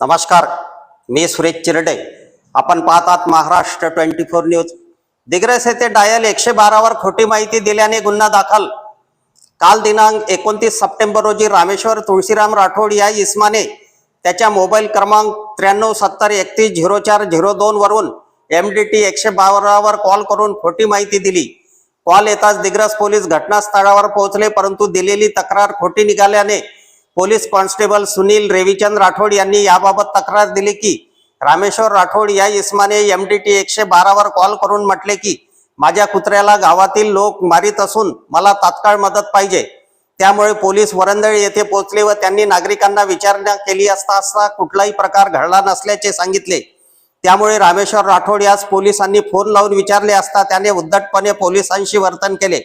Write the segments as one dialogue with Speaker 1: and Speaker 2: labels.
Speaker 1: नमस्कार मी सुरेश चिरडे. आपण पाहतात Maharashtra twenty four news. Digras येथे डायल एकशे बारावर खोटी माहिती दिल्याने गुन्हा दाखल. काल दिनांक एकोणतीस सप्टेंबर रोजी रामेश्वर तुळशीराम राठोड या इस्माने त्याच्या मोबाईल क्रमांक त्र्याण्णव सत्तर एकतीस झिरो चार झिरो दोनवरून एम डी टी एकशे बारावर कॉल करून खोटी माहिती दिली. कॉल येताच दिग्रस पोलीस घटनास्थळावर पोहोचले परंतु दिलेली तक्रार खोटी निघाल्याने पोलीस कॉन्स्टेबल सुनील रेविचंद राठोड यांनी याबाबत तक्रार दिली की रामेश्वर राठोड या इस्माने एम डी टी एकशे बारावर कॉल करून म्हटले की माझ्या कुत्र्याला गावातील लोक मारित असून मला तात्काळ मदत पाहिजे. त्यामुळे पोलीस वरंदळ येथे पोहोचले व त्यांनी नागरिकांना विचारणा केली असता असता कुठलाही प्रकार घडला नसल्याचे सांगितले. त्यामुळे रामेश्वर राठोड यास पोलिसांनी फोन लावून विचारले असता त्याने उद्धटपणे पोलिसांशी वर्तन केले.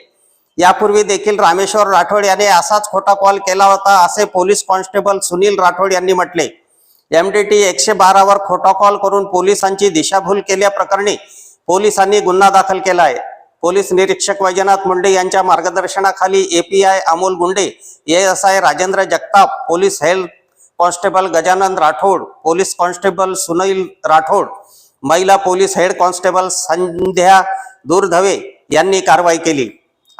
Speaker 1: यापूर्वी देखील रामेश्वर राठोड यांनी असाच खोटा कॉल केला होता असे पोलीस कॉन्स्टेबल सुनील राठोड यांनी म्हटले. एम डी टी एकशे बारावर खोटा कॉल करून पोलिसांची दिशाभूल केल्याप्रकरणी पोलिसांनी गुन्हा दाखल केला आहे. पोलीस निरीक्षक वैजनाथ मुंडे यांच्या मार्गदर्शनाखाली API Amol Gunde ASI Rajendra Jagtap police health constable Gajanan Rathod police constable Sunil Rathod महिला police head constable Sandhya Durdhave यांनी कारवाई केली.